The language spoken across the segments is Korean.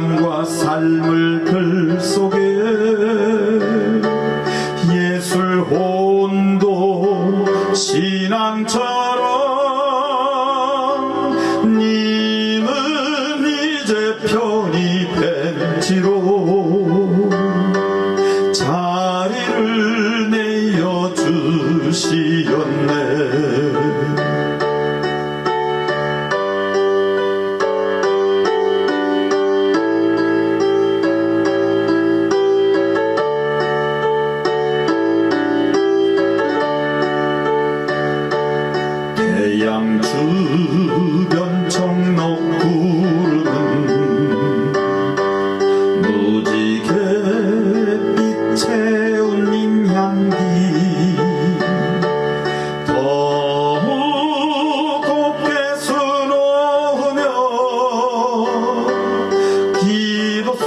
사랑과 삶을 글 속에 예술 혼도 신앙처럼 님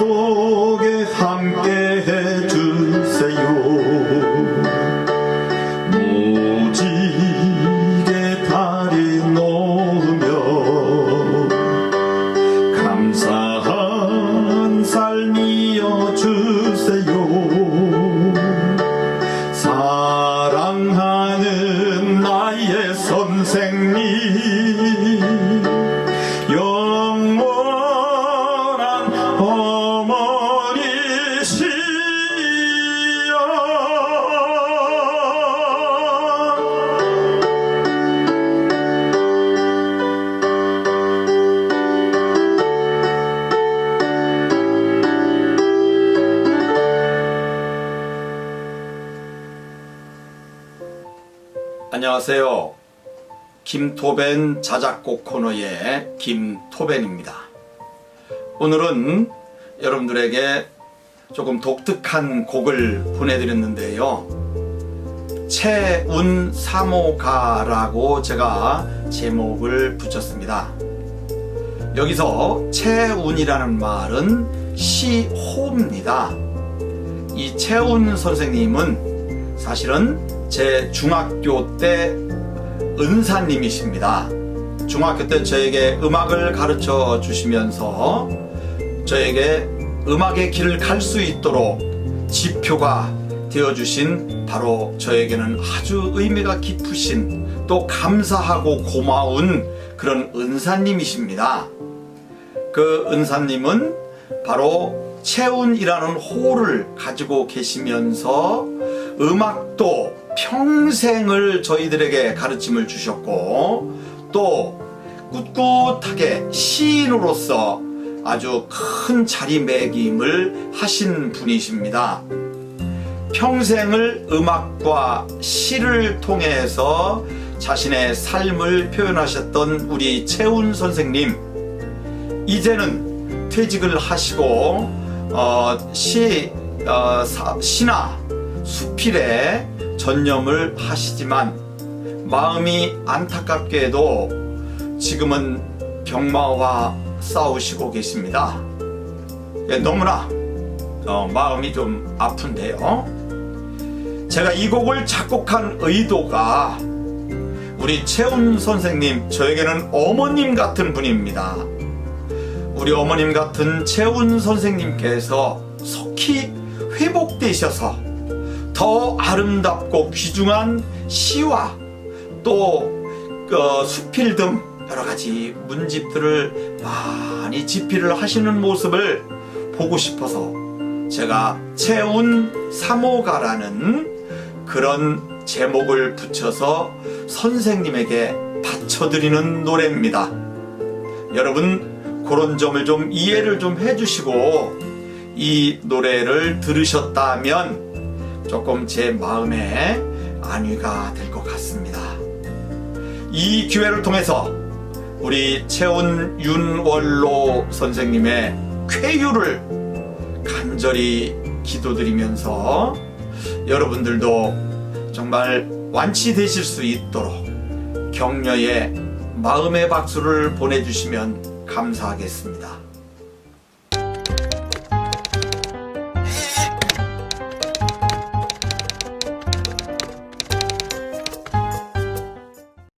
기 안녕하세요. 김토벤 자작곡 코너의 김토벤입니다. 오늘은 여러분들에게 조금 독특한 곡을 보내드렸는데요. 채운 사모가라고 제가 제목을 붙였습니다. 여기서 채운이라는 말은 시호입니다. 이 채운 선생님은 사실은 제 중학교 때 은사님이십니다. 중학교 때 저에게 음악을 가르쳐 주시면서 저에게 음악의 길을 갈 수 있도록 지표가 되어 주신 바로 저에게는 아주 의미가 깊으신 또 감사하고 고마운 그런 은사님이십니다. 그 은사님은 바로 채운이라는 호를 가지고 계시면서 음악도 평생을 저희들에게 가르침을 주셨고 또 꿋꿋하게 시인으로서 아주 큰 자리매김을 하신 분이십니다. 평생을 음악과 시를 통해서 자신의 삶을 표현하셨던 우리 채운 선생님 이제는 퇴직을 하시고 어, 시 어, 사- 시나 수필에 전념을 하시지만 마음이 안타깝게도 지금은 병마와 싸우시고 계십니다. 예, 너무나 어, 마음이 좀 아픈데요. 제가 이 곡을 작곡한 의도가 우리 채운 선생님, 저에게는 어머님 같은 분입니다. 우리 어머님 같은 채운 선생님께서 속히 회복되셔서 더 아름답고 귀중한 시와 또 어, 수필 등 여러 가지 문집들을 많이 집필을 하시는 모습을 보고 싶어서 제가 채운 사모가라는 그런 제목을 붙여서 선생님에게 바쳐드리는 노래입니다. 여러분 그런 점을 좀 이해를 좀 해주시고 이 노래를 들으셨다면 조금 제 마음에 안위가 될 것 같습니다. 이 기회를 통해서 우리 채운 윤월로 선생님의 쾌유를 간절히 기도드리면서 여러분들도 정말 완치되실 수 있도록 격려의 마음의 박수를 보내주시면 감사하겠습니다.